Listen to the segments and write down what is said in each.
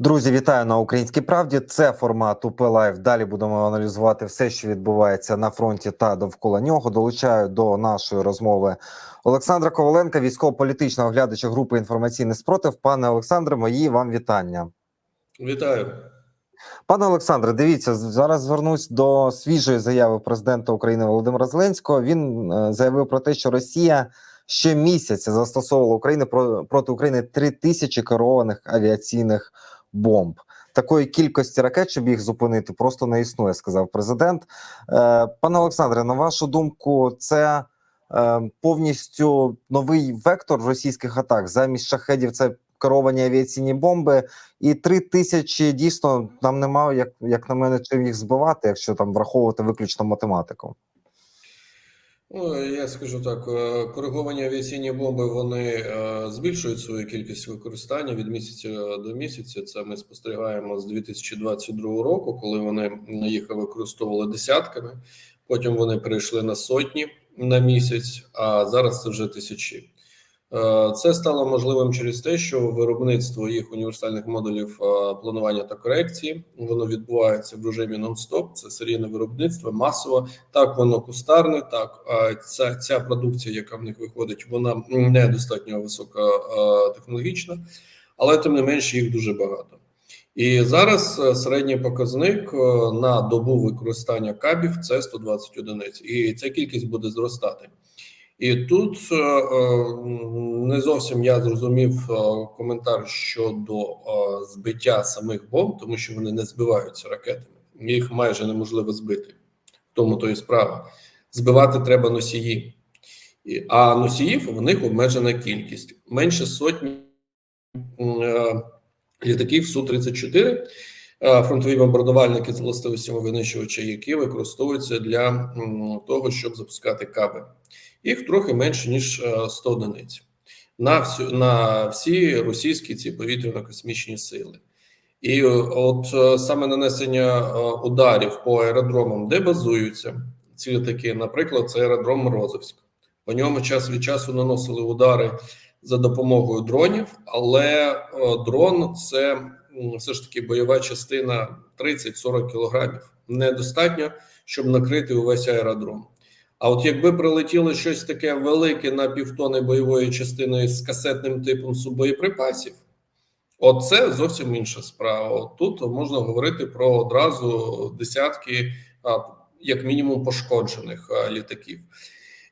Друзі, вітаю на українській правді. Це формат УП Лайв. Далі будемо аналізувати все, що відбувається на фронті та довкола нього. Долучаю до нашої розмови Олександра Коваленка, військово-політичного оглядача групи інформаційний спротив. Пане Олександре, мої вам вітання. Вітаю. Пане Олександре, дивіться зараз. Звернусь до свіжої заяви президента України Володимира Зеленського. Він е, заявив про те, що Росія ще місяця застосовувала Україні про, проти України три тисячі керованих авіаційних бомб. Такої кількості ракет, щоб їх зупинити, просто не існує, сказав президент. Е, пане Олександре, на вашу думку, це е, повністю новий вектор російських атак замість шахедів. Це керовані авіаційні бомби, і три тисячі дійсно нам немає, як як на мене, чим їх збивати, якщо там враховувати виключно математику. Ну, я скажу так: е, кориговані авіаційні бомби вони е, збільшують свою кількість використання від місяця до місяця. Це ми спостерігаємо з 2022 року, коли вони їх використовували десятками. Потім вони перейшли на сотні на місяць, а зараз це вже тисячі. Е, це стало можливим через те, що виробництво їх універсальних модулів планування та корекції воно відбувається в режимі нон-стоп. Це серійне виробництво, масово. Так воно кустарне. Так ця ця продукція, яка в них виходить, вона не достатньо висока технологічна, але тим не менше їх дуже багато. І зараз середній показник на добу використання кабів це 120 одиниць, і ця кількість буде зростати. І тут не зовсім я зрозумів коментар щодо збиття самих бомб, тому що вони не збиваються ракетами, їх майже неможливо збити. Тому то і справа. Збивати треба носії, а носіїв в них обмежена кількість менше сотні літаків су 34 Фронтові бомбардувальники з властивостями винищувача, які використовуються для того, щоб запускати каби. Їх трохи менше ніж 100 одиниць на всю на всі російські ці повітряно-космічні сили, і от саме нанесення ударів по аеродромам, де базуються ці літаки, наприклад, це аеродром Морозовськ. По ньому час від часу наносили удари за допомогою дронів, але дрон це все ж таки бойова частина 30-40 кілограмів. Недостатньо, щоб накрити увесь аеродром. А от якби прилетіло щось таке велике на півтони бойової частини з касетним типом субоєприпасів, оце зовсім інша справа. Тут можна говорити про одразу десятки, як мінімум, пошкоджених літаків.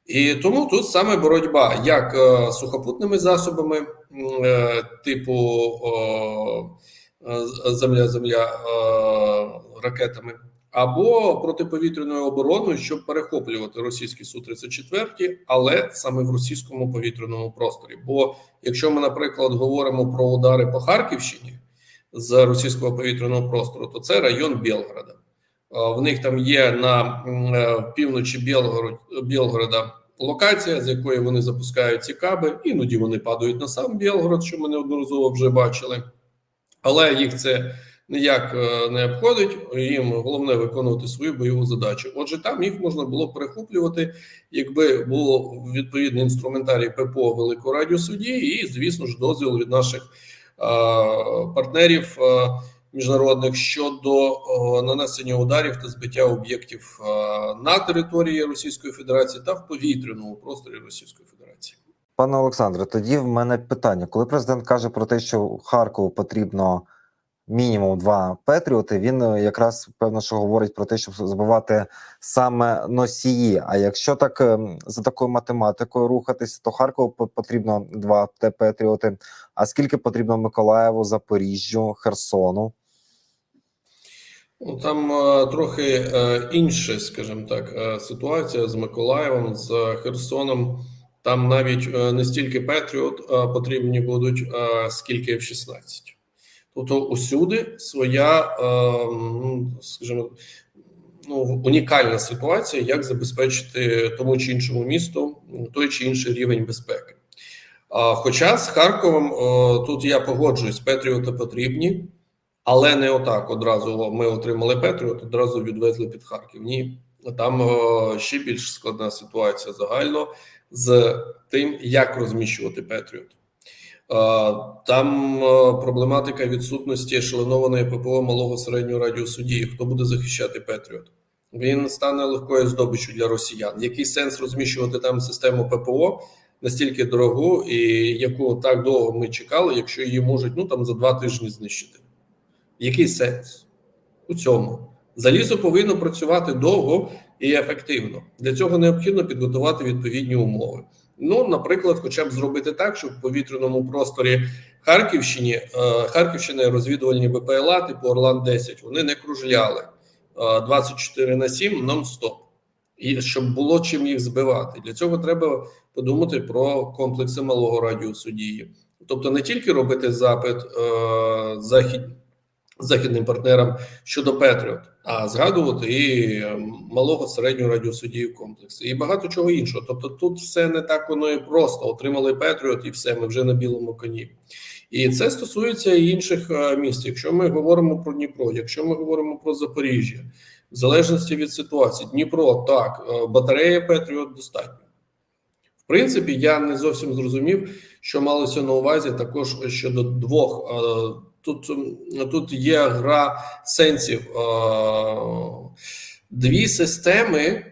І тому тут саме боротьба як сухопутними засобами, типу земля-земля ракетами або протиповітряною обороною, щоб перехоплювати російські су 34 але саме в російському повітряному просторі. Бо якщо ми, наприклад, говоримо про удари по Харківщині з російського повітряного простору, то це район Білгорода. В них там є на півночі Білгород, Білгорода локація, з якої вони запускають ці каби. Іноді вони падають на сам Білгород, що ми неодноразово вже бачили, але їх це ніяк не обходить. Їм головне виконувати свою бойову задачу. Отже, там їх можна було перехоплювати, якби було відповідний інструментарій ППО великого радіусу дії, і звісно ж, дозвіл від наших партнерів міжнародних щодо нанесення ударів та збиття об'єктів на території Російської Федерації та в повітряному просторі Російської Федерації. Пане Олександре, тоді в мене питання: коли президент каже про те, що Харкову потрібно мінімум два Петріоти, він якраз певно, що говорить про те, щоб збивати саме носії. А якщо так за такою математикою рухатися, то Харкову потрібно два Петріоти. А скільки потрібно Миколаєву, Запоріжжю, Херсону? Ну, там е, трохи е, інша, скажімо так, е, ситуація з Миколаєвом, з Херсоном. Там навіть е, не стільки Петріот е, потрібні будуть, е, скільки F-16. Тобто, усюди своя, е, скажімо, ну, унікальна ситуація, як забезпечити тому чи іншому місту той чи інший рівень безпеки. Хоча з Харковом е, тут я погоджуюсь, Петріоти потрібні. Але не отак одразу ми отримали Петріот, одразу відвезли під Харків. Ні, там ще більш складна ситуація загально з тим, як розміщувати Петріот. Там е, проблематика відсутності ешелонованої ППО малого середнього радіусу дії. Хто буде захищати Петріот? Він стане легкою здобиччю для росіян. Який сенс розміщувати там систему ППО настільки дорогу, і яку так довго ми чекали, якщо її можуть ну там за два тижні знищити? Який сенс у цьому? Залізо повинно працювати довго і ефективно. Для цього необхідно підготувати відповідні умови. Ну, наприклад, хоча б зробити так, щоб в повітряному просторі Харківщині е, Харківщини розвідувальні БПЛА типу Орлан 10 вони не кружляли е, 24 на 7 нон-стоп, і щоб було чим їх збивати. Для цього треба подумати про комплекси малого радіусу дії, тобто не тільки робити запит е, захід західним партнерам щодо Петріот, а згадувати і е, малого середнього радіусу дії комплексу, і багато чого іншого. Тобто, тут все не так воно і просто отримали Петріот, і все ми вже на білому коні. І це стосується і інших е, міст. Якщо ми говоримо про Дніпро, якщо ми говоримо про Запоріжжя, в залежності від ситуації, Дніпро так, е, батарея Петріот достатньо. В принципі, я не зовсім зрозумів, що малося на увазі також щодо двох. Тут, тут є гра сенсів. Е, Дві системи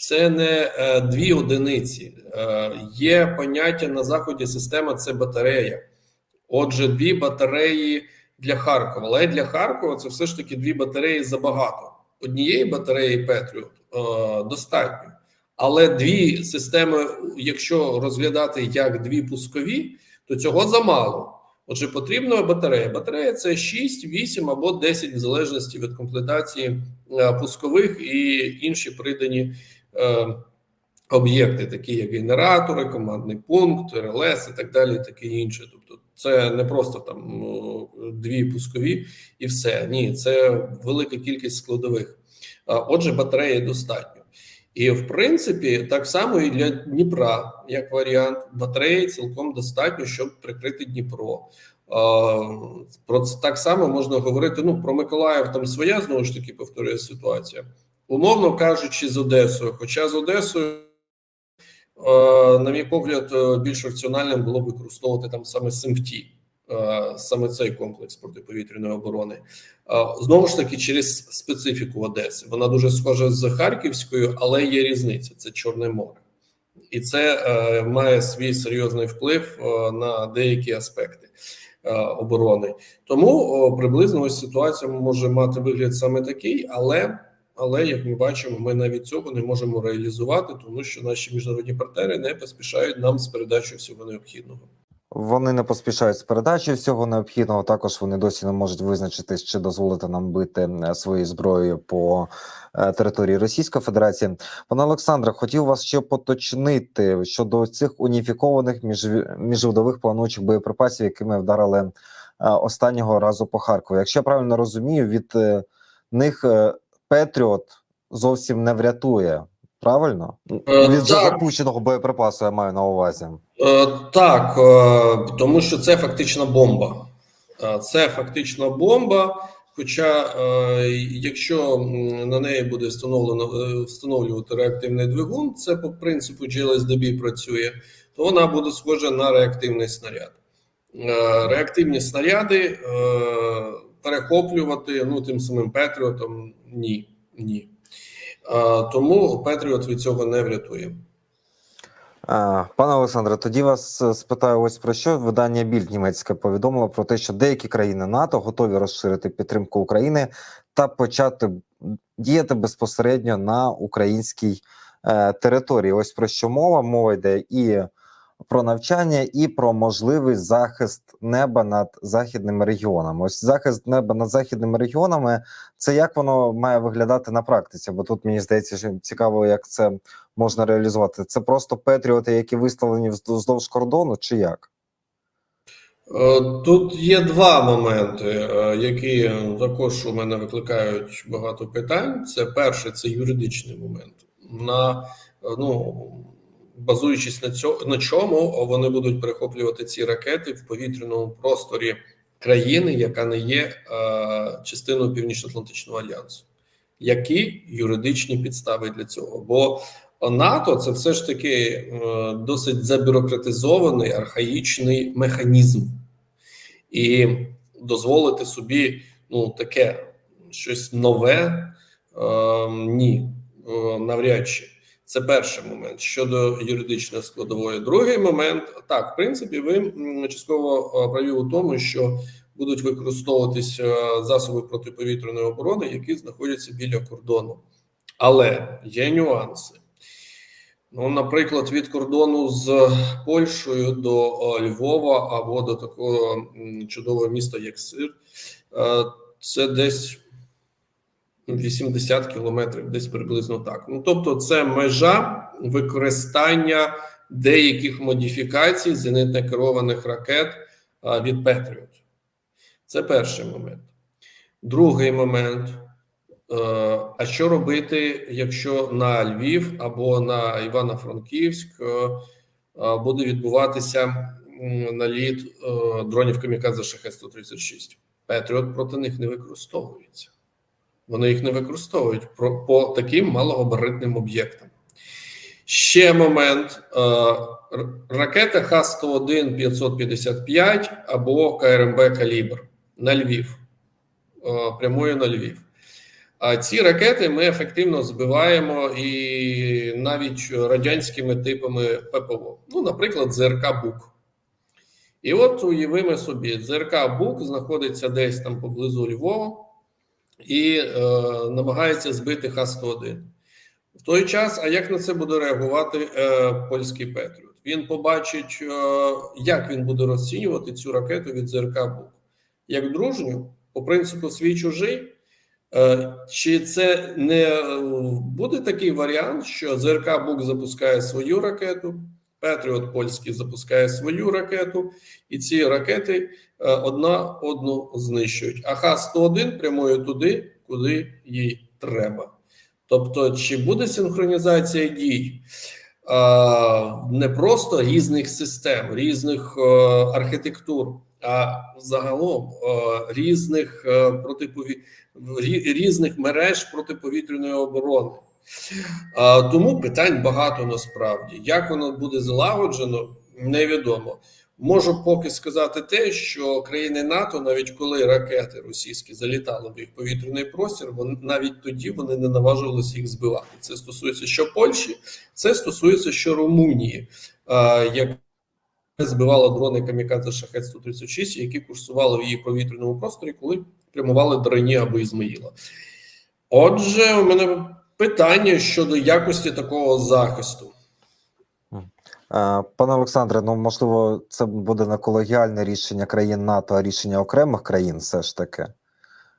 це не е, дві одиниці. Е, Є поняття на заході система це батарея. Отже, дві батареї для Харкова. Але для Харкова це все ж таки дві батареї забагато. Однієї батареї Петріот достатньо. Але дві системи, якщо розглядати як дві пускові, то цього замало. Отже, потрібна батарея. Батарея це 6, 8 або 10, в залежності від комплектації е, пускових і інші придані е, об'єкти, такі як генератори, командний пункт, РЛС і так далі, таке інше. Тобто, це не просто там ну, дві пускові і все. Ні, це велика кількість складових. А, Отже, батареї достатньо. І в принципі, так само і для Дніпра, як варіант, батареї цілком достатньо, щоб прикрити Дніпро. Про це так само можна говорити. Ну про Миколаїв там своя знову ж таки повторює ситуація, умовно кажучи, з Одесою. Хоча з Одесою, на мій погляд, е, більш раціональним було б використовувати там саме е, саме цей комплекс протиповітряної оборони. Знову ж таки, через специфіку Одеси. Вона дуже схожа з Харківською, але є різниця: це Чорне море, і це е, має свій серйозний вплив е, на деякі аспекти е, оборони. Тому о, приблизно ось ситуація може мати вигляд саме такий, але. Але як ми бачимо, ми навіть цього не можемо реалізувати, тому що наші міжнародні партнери не поспішають нам з передачею всього необхідного. Вони не поспішають з передачею всього необхідного. Також вони досі не можуть визначитись, чи дозволити нам бити е, своєю зброєю по е, території Російської Федерації. Пане Олександре, хотів вас ще поточнити щодо цих уніфікованих між, міжвидових плануючих боєприпасів, якими вдарили е, останнього разу по Харкову. Якщо я правильно розумію, від них Петріот зовсім не врятує. Правильно Е, від так. запущеного боєприпасу я маю на увазі. Е, Так, е, тому що це фактично бомба. Е, Це фактично бомба. Хоча, е, якщо на неї буде встановлено е, встановлювати реактивний двигун, це по принципу GLSDB працює, то вона буде схожа на реактивний снаряд. Е, Реактивні снаряди е, перехоплювати ну тим самим Петріотом ні. ні. Е, Тому Петріот від цього не врятує. Пане Олександре, тоді вас е, спитаю ось про що видання Більд німецьке повідомило про те, що деякі країни НАТО готові розширити підтримку України та почати діяти безпосередньо на українській е, території. Ось про що мова мова йде і про навчання, і про можливий захист неба над західними регіонами. Ось захист неба над західними регіонами. Це як воно має виглядати на практиці? Бо тут мені здається, що цікаво, як це можна реалізувати? Це просто патріоти, які виставлені вздовж вздовж кордону, чи як? Е, Тут є два моменти, е, які також у мене викликають багато питань. Це перше, це юридичний момент. На е, ну базуючись на цьому на чому вони будуть перехоплювати ці ракети в повітряному просторі країни, яка не є е, частиною Північно-Атлантичного альянсу. Які юридичні підстави для цього? Бо НАТО це все ж таки е, досить забюрократизований архаїчний механізм, і дозволити собі ну таке щось нове е, ні, е, навряд чи. Це перший момент щодо юридичної складової. Другий момент так, в принципі, ви частково е, праві у тому, що будуть використовуватись е, засоби протиповітряної оборони, які знаходяться біля кордону. Але є нюанси. Ну, наприклад, від кордону з Польщею до е, Львова або до такого чудового міста, як Сир, це десь 80 кілометрів, десь приблизно так. Ну тобто, це межа використання деяких модифікацій зенитно керованих ракет від Петріот. Це перший момент. Другий момент. Е, А що робити, якщо на Львів або на Івано-Франківськ е, буде відбуватися наліт е, дронів камікадзе шахет 136 Петріот проти них не використовується. Вони їх не використовують по таким малогабаритним об'єктам. Ще момент: е, ракета Х-101 555 або КРМБ Калібр на Львів, е, прямує на Львів. А ці ракети ми ефективно збиваємо і навіть радянськими типами ППО. Ну, наприклад, ЗРК Бук. І от уявимо собі, ЗРК Бук знаходиться десь там поблизу Львова і е, намагається збити Х-101. В той час, а як на це буде реагувати е, польський Петріот? Він побачить, е, як він буде розцінювати цю ракету від ЗРК Бук. Як дружню, по принципу свій чужий. Е, Чи це не е, буде такий варіант, що ЗРК Бук запускає свою ракету, Петріот польський запускає свою ракету, і ці ракети е, одна одну знищують. А Х-101 прямує туди, куди їй треба. Тобто, чи буде синхронізація дій? Е, Не просто різних систем, різних е, архітектур, а загалом різних протипові різних мереж протиповітряної оборони. Тому питань багато насправді. Як воно буде залагоджено, невідомо. Можу поки сказати те, що країни НАТО, навіть коли ракети російські залітали в їх повітряний простір, вони навіть тоді вони не наважувалися їх збивати. Це стосується що Польщі, це стосується що Румунії, яка збивала дрони камікадзе шахет 136 які курсували в її повітряному просторі, коли прямували до Рені або Ізмаїла. Отже, у мене питання щодо якості такого захисту. Пане Олександре, ну можливо, це буде не колегіальне рішення країн НАТО, а рішення окремих країн, все ж таки.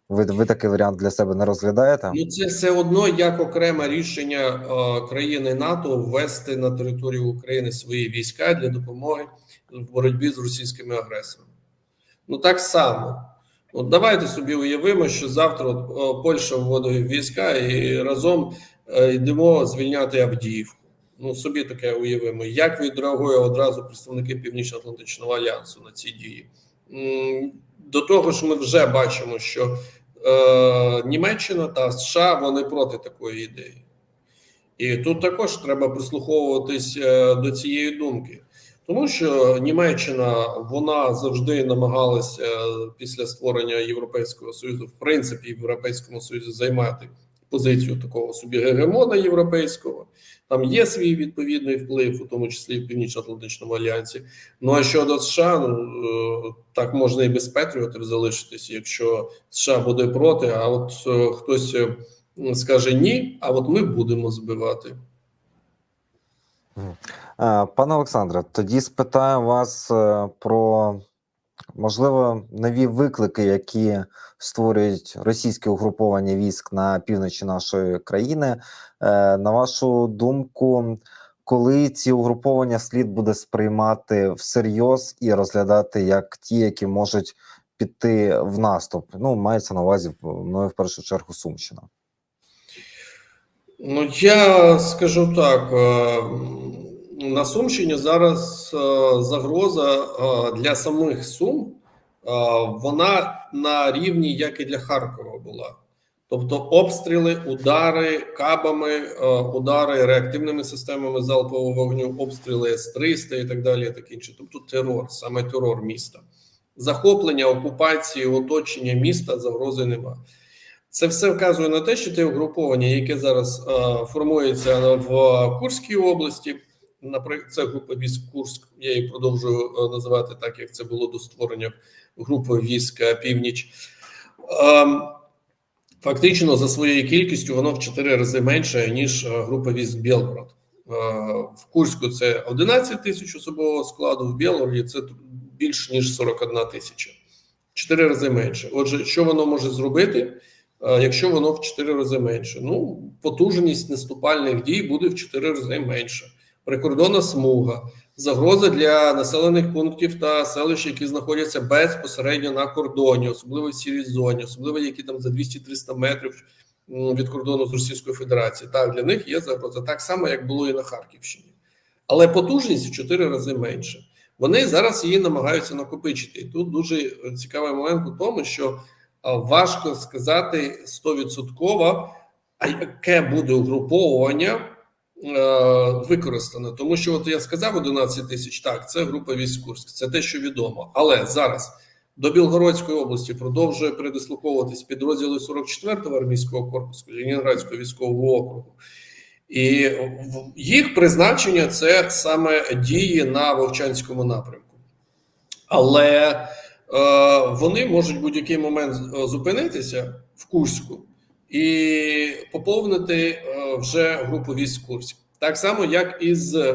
Ви, ви такий варіант для себе не розглядаєте? Ну, це все одно як окреме рішення е, країни НАТО ввести на територію України свої війська для допомоги в боротьбі з російськими агресорами. Ну так само. От давайте собі уявимо, що завтра от, Польща вводить війська і разом е, йдемо звільняти Авдіївку. Ну собі таке уявимо. Як відреагує одразу представники Північно-Атлантичного альянсу на ці дії? До того ж, ми вже бачимо, що е, Німеччина та США вони проти такої ідеї. І тут також треба прислуховуватись е, до цієї думки. Тому що Німеччина вона завжди намагалася е, після створення Європейського Союзу, в принципі, в Європейському Союзі займати позицію такого собі гегемона європейського. Там є свій відповідний вплив, у тому числі в Північно-Атлантичному альянсі. Ну а щодо США, ну е, так можна і без Петріотів залишитися, якщо США буде проти, а от е, хтось скаже ні, а от ми будемо збивати. Е, Пане Олександре, тоді спитаю вас е, про можливо нові виклики, які створюють російське угруповання військ на півночі нашої країни. Е, На вашу думку, коли ці угруповання слід буде сприймати всерйоз і розглядати як ті, які можуть піти в наступ? Ну, мається на увазі мною в першу чергу Сумщина. Ну, я скажу так: е, на Сумщині зараз е, загроза е, для самих Сум, вона на рівні, як і для Харкова була. Тобто обстріли, удари кабами, удари реактивними системами залпового вогню, обстріли С-300 і так далі, і таке інше. Тобто терор, саме терор міста, захоплення, окупації, оточення міста загрози немає. Це все вказує на те, що те угруповання, яке зараз е, формується в Курській області, наприклад, це група військ Курськ. Я її продовжую е, називати так, як це було до створення групи військ е, Північ. Ем, Фактично, за своєю кількістю воно в 4 рази менше, ніж е, група військ Білгород. Е, В Курську це 11 тисяч особового складу, в Білгороді це більш ніж 41 тисяча. 4 рази менше. Отже, що воно може зробити, е, якщо воно в 4 рази менше? Ну, потужність наступальних дій буде в 4 рази менше. Прикордонна смуга, загроза для населених пунктів та селищ, які знаходяться безпосередньо на кордоні, особливо в сірій зоні, особливо які там за 200-300 метрів від кордону з Російською Федерацією. Так, для них є загроза, так само, як було і на Харківщині. Але потужність в 4 рази менше. Вони зараз її намагаються накопичити. І тут дуже цікавий момент у тому, що важко сказати стовідсотково, яке буде угруповування е, використане. Тому що, от я сказав 11 тисяч, так, це група військ це те, що відомо. Але зараз до Білгородської області продовжує передислоковуватись підрозділи 44-го армійського корпусу Ленінградського військового округу. І їх призначення це саме дії на Вовчанському напрямку. Але е, вони можуть будь-який момент е, зупинитися в Курську і поповнити е, вже групу військ Курськ. Так само, як і з е,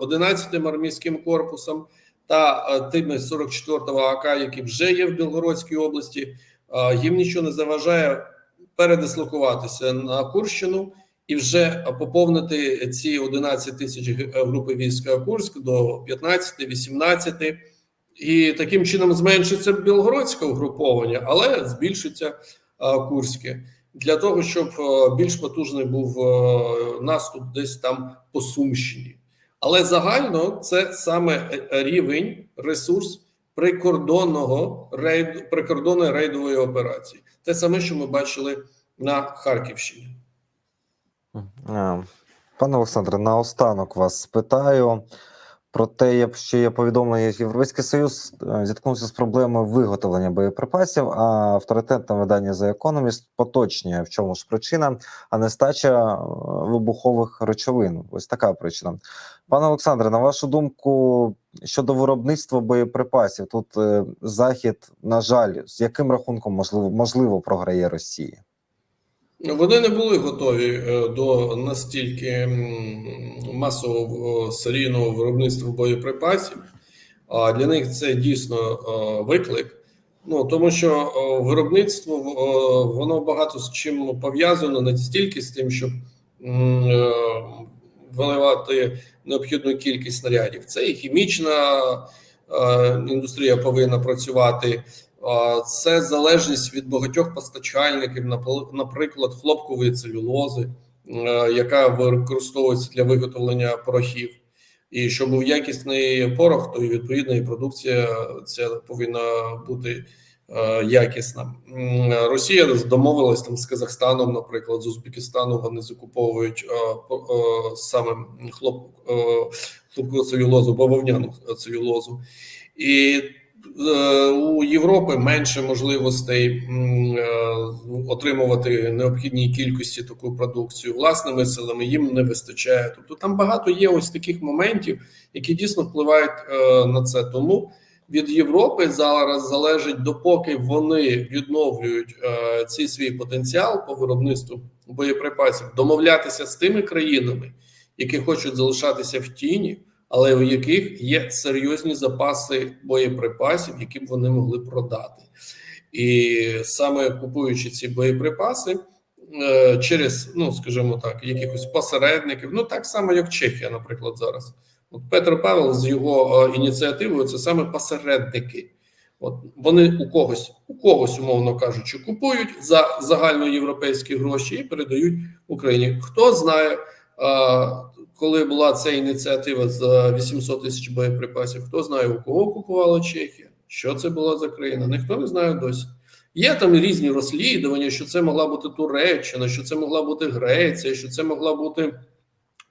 11-м армійським корпусом та е, тими 44-го АК, які вже є в Білгородській області, е, їм нічого не заважає передислокуватися на Курщину і вже поповнити ці 11 тисяч групи війська Курськ до 15-18, і таким чином зменшиться білгородське угруповання, але збільшиться курське для того, щоб е, більш потужний був е, наступ десь там по Сумщині. Але загально це саме е, рівень, ресурс прикордонного рейд, прикордонної рейдової операції. Те саме, що ми бачили на Харківщині. Е, Пане Олександре, наостанок вас спитаю про те, як- що є повідомлення, що Європейський Союз е, зіткнувся з проблемою виготовлення боєприпасів, а авторитетне видання The Economist поточнює, в чому ж причина, а нестача е, вибухових речовин. Ось така причина. Пане Олександре, на вашу думку, щодо виробництва боєприпасів, тут е, Захід, на жаль, з яким рахунком можливо можливо програє Росії? Вони не були готові е, до настільки масового серійного виробництва боєприпасів. А для них це дійсно е, виклик. Ну тому що е, виробництво е, воно багато з чим пов'язано не стільки з тим, щоб е, виливати необхідну кількість снарядів. Це і хімічна е, індустрія повинна працювати. Це залежність від багатьох постачальників, наприклад, хлопкової целюлози, е, яка використовується для виготовлення порохів. І щоб був якісний порох, то і відповідно і продукція ця повинна бути е, якісна. Росія домовилась там з Казахстаном, наприклад, з Узбекистану. Вони закуповують е, по- е, саме хлоп, е, хлопкову целюлозу, бавовняну целюлозу. І е, у Європи менше можливостей е, отримувати необхідній кількості таку продукцію власними силами. Їм не вистачає. Тобто там багато є ось таких моментів, які дійсно впливають е, на це. Тому від Європи зараз залежить, допоки вони відновлюють е, цей свій потенціал по виробництву боєприпасів, домовлятися з тими країнами, які хочуть залишатися в тіні але у яких є серйозні запаси боєприпасів, які б вони могли продати. І саме купуючи ці боєприпаси е, через, ну скажімо так, якихось посередників, ну так само, як Чехія, наприклад, зараз. От Петро Павел з його е, ініціативою це саме посередники. От вони у когось, у когось, умовно кажучи, купують за загальноєвропейські гроші і передають Україні. Хто знає, а, коли була ця ініціатива з 800 тисяч боєприпасів, хто знає, у кого купувала Чехія, що це була за країна, ніхто не знає досі. Є там різні розслідування, що це могла бути Туреччина, що це могла бути Греція, що це могла бути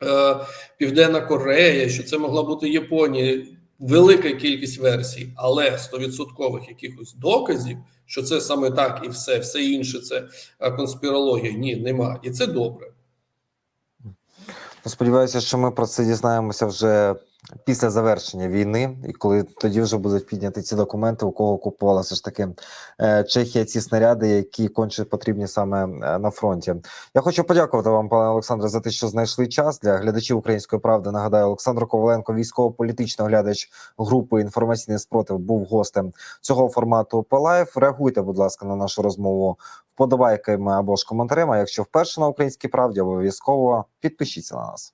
е, Південна Корея, що це могла бути Японія. Велика кількість версій, але стовідсоткових якихось доказів, що це саме так і все, все інше це е, конспірологія. Ні, нема. І це добре. Ну, Сподіваюся, що ми про це дізнаємося вже після завершення війни, і коли тоді вже будуть підняти ці документи, у кого купувала все ж таки е, Чехія ці снаряди, які конче потрібні саме е, на фронті. Я хочу подякувати вам, пане Олександре, за те, що знайшли час для глядачів української правди. Нагадаю, Олександр Коваленко, військово-політичний оглядач групи інформаційний спротив, був гостем цього формату Пелайф. Реагуйте, будь ласка, на нашу розмову вподобайками або ж коментарями. Якщо вперше на українській правді, обов'язково підпишіться на нас.